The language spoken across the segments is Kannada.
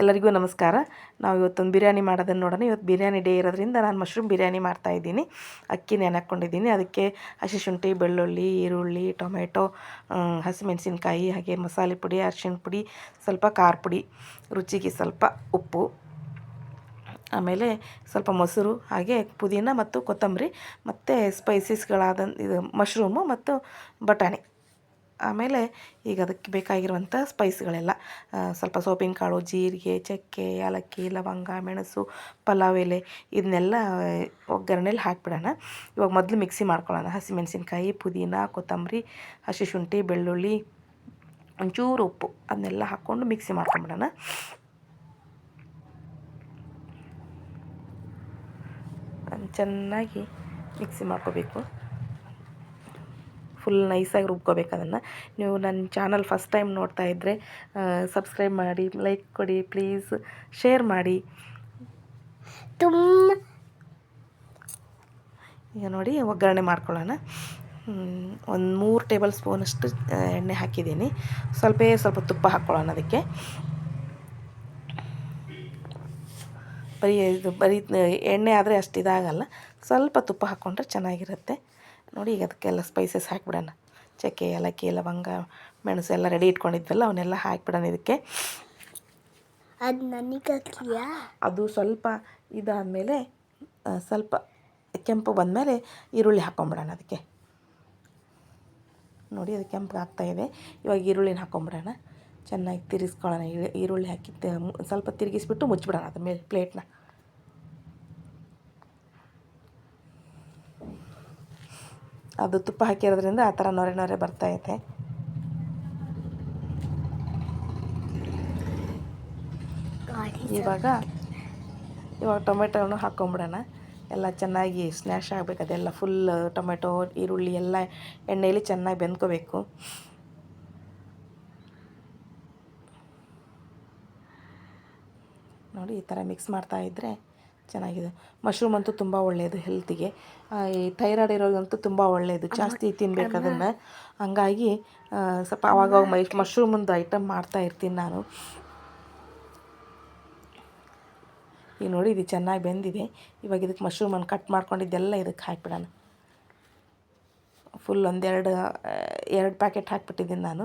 ಎಲ್ಲರಿಗೂ ನಮಸ್ಕಾರ. ನಾವು ಇವತ್ತೊಂದು ಬಿರಿಯಾನಿ ಮಾಡೋದನ್ನು ನೋಡೋಣ. ಇವತ್ತು ಬಿರಿಯಾನಿ ಡೇ ಇರೋದ್ರಿಂದ ನಾನು ಮಶ್ರೂಮ್ ಬಿರಿಯಾನಿ ಮಾಡ್ತಾಯಿದ್ದೀನಿ ಅಕ್ಕಿ ನೆನಕೊಂಡಿದ್ದೀನಿ ಅದಕ್ಕೆ ಹಸಿ ಶುಂಠಿ ಬೆಳ್ಳುಳ್ಳಿ, ಈರುಳ್ಳಿ, ಟೊಮೆಟೊ ಹಸಿಮೆಣಸಿನ್ಕಾಯಿ, ಹಾಗೆ ಮಸಾಲೆ ಪುಡಿ, ಅರಿಶಿಣ ಪುಡಿ, ಸ್ವಲ್ಪ ಖಾರ ಪುಡಿ, ರುಚಿಗೆ ಸ್ವಲ್ಪ ಉಪ್ಪು, ಆಮೇಲೆ ಸ್ವಲ್ಪ ಮೊಸರು, ಹಾಗೆ ಪುದೀನ ಮತ್ತು ಕೊತ್ತಂಬರಿ, ಮತ್ತು ಸ್ಪೈಸಸ್ಗಳಾದ ಇದು ಮಶ್ರೂಮು ಮತ್ತು ಬಟಾಣಿ. ಆಮೇಲೆ ಈಗ ಅದಕ್ಕೆ ಬೇಕಾಗಿರುವಂಥ ಸ್ಪೈಸ್ಗಳೆಲ್ಲ ಸ್ವಲ್ಪ ಸೋಪಿನ ಕಾಳು ಜೀರಿಗೆ, ಚಕ್ಕೆ, ಏಲಕ್ಕಿ, ಲವಂಗ, ಮೆಣಸು, ಪಲಾವ್, ಎಲೆ ಇದನ್ನೆಲ್ಲ ಒಗ್ಗರಣೆಲಿ ಹಾಕಿಬಿಡೋಣ. ಇವಾಗ ಮೊದಲು ಮಿಕ್ಸಿ ಮಾಡ್ಕೊಳ್ಳೋಣ. ಹಸಿಮೆಣಸಿನ್ಕಾಯಿ, ಪುದೀನ, ಕೊತ್ತಂಬರಿ, ಹಸಿ ಶುಂಠಿ, ಬೆಳ್ಳುಳ್ಳಿ, ಒಂಚೂರು ಉಪ್ಪು ಅದನ್ನೆಲ್ಲ ಹಾಕ್ಕೊಂಡು ಮಿಕ್ಸಿ ಮಾಡ್ಕೊಂಬಿಡೋಣ. ಚೆನ್ನಾಗಿ ಮಿಕ್ಸಿ ಮಾಡ್ಕೋಬೇಕು. ಫುಲ್ ನೈಸಾಗಿ ರುಬ್ಕೋಬೇಕು ಅದನ್ನು. ನೀವು ನನ್ನ ಚಾನಲ್ ಫಸ್ಟ್ ಟೈಮ್ ನೋಡ್ತಾ ಇದ್ದರೆ ಸಬ್ಸ್ಕ್ರೈಬ್ ಮಾಡಿ ಲೈಕ್ ಕೊಡಿ ಪ್ಲೀಸ್ ಶೇರ್ ಮಾಡಿ. ತುಂಬ ಈಗ ನೋಡಿ ಒಗ್ಗರಣೆ ಮಾಡ್ಕೊಳ್ಳೋಣ. ಒಂದು ಮೂರು ಟೇಬಲ್ ಸ್ಪೂನಷ್ಟು ಎಣ್ಣೆ ಹಾಕಿದ್ದೀನಿ. ಸ್ವಲ್ಪ ಸ್ವಲ್ಪ ತುಪ್ಪ ಹಾಕ್ಕೊಳ್ಳೋಣ ಅದಕ್ಕೆ. ಬರೀ ಇದು ಬರೀ ಎಣ್ಣೆ ಆದರೆ ಅಷ್ಟು ಇದಾಗಲ್ಲ. ಸ್ವಲ್ಪ ತುಪ್ಪ ಹಾಕ್ಕೊಂಡ್ರೆ ಚೆನ್ನಾಗಿರುತ್ತೆ. ನೋಡಿ ಈಗ ಅದಕ್ಕೆಲ್ಲ ಸ್ಪೈಸಸ್ ಹಾಕಿಬಿಡೋಣ. ಚಕ್ಕೆ ಏಲಕ್ಕಿ ಲವಂಗ ಮೆಣಸು ಎಲ್ಲ ರೆಡಿ ಇಟ್ಕೊಂಡಿದ್ವಲ್ಲ ಅವನ್ನೆಲ್ಲ ಹಾಕಿಬಿಡೋಣ ಇದಕ್ಕೆ. ಅದು ನನಗೆ ಅದು ಸ್ವಲ್ಪ ಇದಾದಮೇಲೆ ಸ್ವಲ್ಪ ಕೆಂಪು ಬಂದಮೇಲೆ ಈರುಳ್ಳಿ ಹಾಕೊಂಬಿಡೋಣ ಅದಕ್ಕೆ. ನೋಡಿ ಅದು ಕೆಂಪು ಆಗ್ತಾಯಿದೆ ಇವಾಗ ಈರುಳ್ಳಿನ ಹಾಕೊಂಬಿಡೋಣ ಚೆನ್ನಾಗಿ ತಿರ್ಗಿಸ್ಕೊಳ್ಳೋಣ. ಈರುಳ್ಳಿ ಹಾಕಿ ಸ್ವಲ್ಪ ತಿರುಗಿಸ್ಬಿಟ್ಟು ಮುಚ್ಚಿಬಿಡೋಣ ಅದ್ರ ಮೇಲೆ ಪ್ಲೇಟ್ನ ಅದು ತುಪ್ಪ ಹಾಕಿರೋದ್ರಿಂದ ಆ ಥರ ನೊರೆ ನೊರೆ ಬರ್ತಾಯಿದೆ ಇವಾಗ ಇವಾಗ ಟೊಮೆಟೊನು ಹಾಕ್ಕೊಂಬಿಡೋಣ ಎಲ್ಲ ಚೆನ್ನಾಗಿ ಸ್ನ್ಯಾಶ್ ಆಗಬೇಕು. ಅದೆಲ್ಲ ಫುಲ್ ಟೊಮೆಟೊ, ಈರುಳ್ಳಿ ಎಲ್ಲ ಎಣ್ಣೆಯಲ್ಲಿ ಚೆನ್ನಾಗಿ ಬೆಂದ್ಕೋಬೇಕು. ನೋಡಿ, ಈ ಥರ ಮಿಕ್ಸ್ ಮಾಡ್ತಾ ಇದ್ದರೆ ಚೆನ್ನಾಗಿದೆ. ಮಶ್ರೂಮ್ ಅಂತೂ ತುಂಬ ಒಳ್ಳೆಯದು ಹೆಲ್ತಿಗೆ ಈ ಥೈರಾಯ್ಡ್ ಇರೋದಂತೂ ತುಂಬ ಒಳ್ಳೆಯದು ಜಾಸ್ತಿ ತಿನ್ಬೇಕು ಅದನ್ನು. ಹಂಗಾಗಿ ಸ್ವಲ್ಪ ಅವಾಗವಾಗ ಮೈ ಮಶ್ರೂಮಿಂದು ಐಟಮ್ ಮಾಡ್ತಾ ಇರ್ತೀನಿ ನಾನು. ಈಗ ನೋಡಿ, ಇದು ಚೆನ್ನಾಗಿ ಬೆಂದಿದೆ. ಇವಾಗ ಇದಕ್ಕೆ ಮಶ್ರೂಮನ್ನು ಕಟ್ ಮಾಡ್ಕೊಂಡಿದ್ದೆಲ್ಲ ಇದಕ್ಕೆ ಹಾಕಿಬಿಡೋಣ. ಫುಲ್ ಒಂದೆರಡು ಎರಡು ಪ್ಯಾಕೆಟ್ ಹಾಕಿಬಿಟ್ಟಿದ್ದೀನಿ ನಾನು.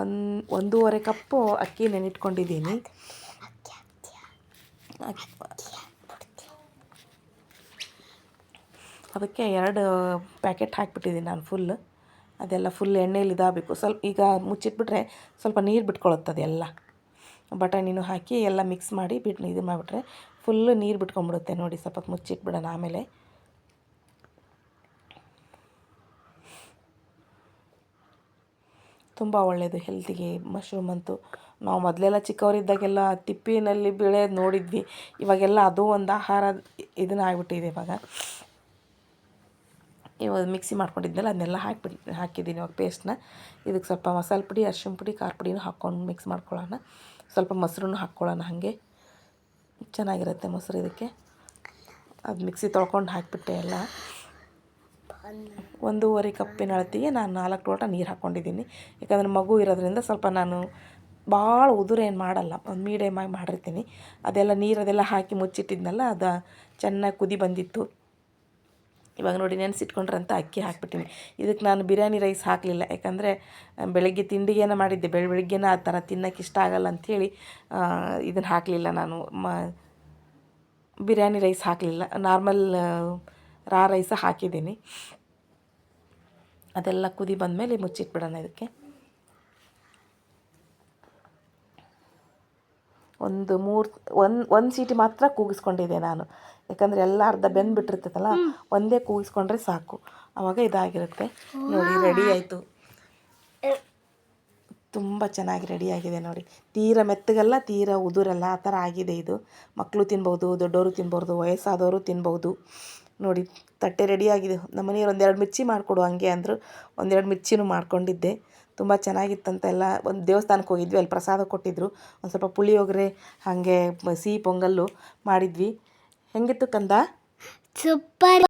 ಒಂದು, ಒಂದೂವರೆ ಕಪ್ಪು ಅಕ್ಕಿ ನೆನಿಟ್ಕೊಂಡಿದ್ದೀನಿ ಅದಕ್ಕೆ ಎರಡು ಪ್ಯಾಕೆಟ್ ಹಾಕಿಬಿಟ್ಟಿದ್ದೀನಿ ನಾನು ಫುಲ್ ಅದೆಲ್ಲ ಫುಲ್ ಎಣ್ಣೆಯಲ್ಲಿ ಇದಾಗಬೇಕು. ಸ್ವಲ್ಪ ಈಗ ಮುಚ್ಚಿಟ್ಬಿಟ್ರೆ ಸ್ವಲ್ಪ ನೀರು ಬಿಟ್ಕೊಳ್ಳುತ್ತೆ ಅದೆಲ್ಲ. ಬಟಾಣಿನೂ ಹಾಕಿ ಎಲ್ಲ ಮಿಕ್ಸ್ ಮಾಡಿ ಬಿಟ್ಟು ಇದು ಮಾಡಿಬಿಟ್ರೆ ಫುಲ್ಲು ನೀರು ಬಿಟ್ಕೊಂಡ್ಬಿಡುತ್ತೆ ನೋಡಿ, ಸ್ವಲ್ಪ ಮುಚ್ಚಿಟ್ಬಿಡೋಣ ಆಮೇಲೆ. ತುಂಬ ಒಳ್ಳೆಯದು ಹೆಲ್ತಿಗೆ ಮಶ್ರೂಮ್ ಅಂತೂ. ನಾವು ಮೊದಲೆಲ್ಲ ಚಿಕ್ಕವರಿದ್ದಾಗೆಲ್ಲ ತಿಪ್ಪಿನಲ್ಲಿ ಬೆಳೆಯೋದು ನೋಡಿದ್ವಿ. ಇವಾಗೆಲ್ಲ ಅದು ಒಂದು ಆಹಾರ ಇದನ್ನ ಆಗಿಬಿಟ್ಟಿದೆ ಇವಾಗ. ಇವಾಗ ಮಿಕ್ಸಿ ಮಾಡ್ಕೊಂಡಿದ್ದೆಲ್ಲ ಅದನ್ನೆಲ್ಲ ಹಾಕಿಬಿಟ್ಟು ಹಾಕಿದ್ದೀನಿ ಇವಾಗ ಪೇಸ್ಟ್ನ ಇದಕ್ಕೆ ಸ್ವಲ್ಪ ಮಸಾಲೆ ಪುಡಿ, ಅರ್ಶಿಣ ಪುಡಿ, ಖಾರ ಪುಡಿನೂ ಹಾಕ್ಕೊಂಡು ಮಿಕ್ಸ್ ಮಾಡ್ಕೊಳ್ಳೋಣ. ಸ್ವಲ್ಪ ಮೊಸರನ್ನು ಹಾಕ್ಕೊಳ್ಳೋಣ ಹಾಗೆ. ಚೆನ್ನಾಗಿರುತ್ತೆ ಮೊಸರು ಇದಕ್ಕೆ. ಅದು ಮಿಕ್ಸಿ ತೊಳ್ಕೊಂಡು ಹಾಕಿಬಿಟ್ಟೆ ಎಲ್ಲ. ಒಂದೂವರೆ ಕಪ್ಪಿನ ಅಳತೆಗೆ ನಾನು ನಾಲ್ಕು ಲೋಟ ನೀರು ಹಾಕ್ಕೊಂಡಿದ್ದೀನಿ. ಯಾಕಂದರೆ ಮಗು ಇರೋದ್ರಿಂದ ಸ್ವಲ್ಪ ನಾನು ಭಾಳ ಉದುರೇನು ಮಾಡಲ್ಲ. ಒಂದು ಮೀಡಿಯಮಾಗಿ ಮಾಡಿರ್ತೀನಿ. ಅದೆಲ್ಲ ನೀರು ಅದೆಲ್ಲ ಹಾಕಿ ಮುಚ್ಚಿಟ್ಟಿದ್ನಲ್ಲ, ಅದು ಚೆನ್ನಾಗಿ ಕುದಿ ಬಂದಿತ್ತು. ಇವಾಗ ನೋಡಿ ನೆನೆಸಿಟ್ಕೊಂಡ್ರಂತ ಅಕ್ಕಿ ಹಾಕ್ಬಿಟ್ಟಿನಿ. ಇದಕ್ಕೆ ನಾನು ಬಿರಿಯಾನಿ ರೈಸ್ ಹಾಕಲಿಲ್ಲ. ಯಾಕಂದರೆ ಬೆಳಗ್ಗೆ ತಿಂಡಿಗೇನ ಮಾಡಿದ್ದೆ. ಬೆಳ, ಬೆಳಗ್ಗೆನ ಆ ಥರ ತಿನ್ನೋಕೆ ಇಷ್ಟ ಆಗಲ್ಲ ಅಂಥೇಳಿ ಇದನ್ನು ಹಾಕಲಿಲ್ಲ ನಾನು. ಮ, ಬಿರಿಯಾನಿ ರೈಸ್ ಹಾಕಲಿಲ್ಲ. ನಾರ್ಮಲ್ ರಾ ರೈಸ ಹಾಕಿದ್ದೀನಿ. ಅದೆಲ್ಲ ಕುದಿ ಬಂದಮೇಲೆ ಮುಚ್ಚಿಟ್ಬಿಡೋಣ ಇದಕ್ಕೆ. ಒಂದು ಮೂರು ಒಂದು ಒಂದು ಸೀಟಿ ಮಾತ್ರ ಕೂಗಿಸ್ಕೊಂಡಿದ್ದೆ ನಾನು. ಯಾಕಂದರೆ ಎಲ್ಲ ಅರ್ಧ ಬೆಂದ್ಬಿಟ್ಟಿರ್ತೈತಲ್ಲ ಒಂದೇ ಕೂಗಿಸ್ಕೊಂಡ್ರೆ ಸಾಕು. ಅವಾಗ ಇದಾಗಿರುತ್ತೆ. ನೋಡಿ ರೆಡಿ ಆಯಿತು. ತುಂಬ ಚೆನ್ನಾಗಿ ರೆಡಿಯಾಗಿದೆ ನೋಡಿ. ತೀರ ಮೆತ್ತಗಲ್ಲ ತೀರ ಉದುರಲ್ಲ ಆ ಥರ ಆಗಿದೆ ಇದು. ಮಕ್ಕಳು ತಿನ್ಬೋದು ದೊಡ್ಡವರು ತಿನ್ಬೋದು ವಯಸ್ಸಾದವರು ತಿನ್ಬೋದು. ನೋಡಿ ತಟ್ಟೆ ರೆಡಿಯಾಗಿದೆ ನಮ್ಮ ಮನೆಯವ್ರು ಒಂದೆರಡು ಮಿರ್ಚಿ ಮಾಡಿಕೊಡು ಹಂಗೆ ಅಂದರು. ಒಂದೆರಡು ಮಿರ್ಚಿನೂ ಮಾಡ್ಕೊಂಡಿದ್ದೆ. ತುಂಬ ಚೆನ್ನಾಗಿತ್ತಂತೆಲ್ಲ ಒಂದು ದೇವಸ್ಥಾನಕ್ಕೆ ಹೋಗಿದ್ವಿ, ಅಲ್ಲಿ ಪ್ರಸಾದ ಕೊಟ್ಟಿದ್ದರು ಒಂದು ಸ್ವಲ್ಪ ಪುಳಿಯೋಗರೆ ಹಾಗೆ ಸಿಹಿ, ಪೊಂಗಲ್ಲು ಮಾಡಿದ್ವಿ. ಹೆಂಗಿತ್ತು ಕಂದ? ಸೂಪರ್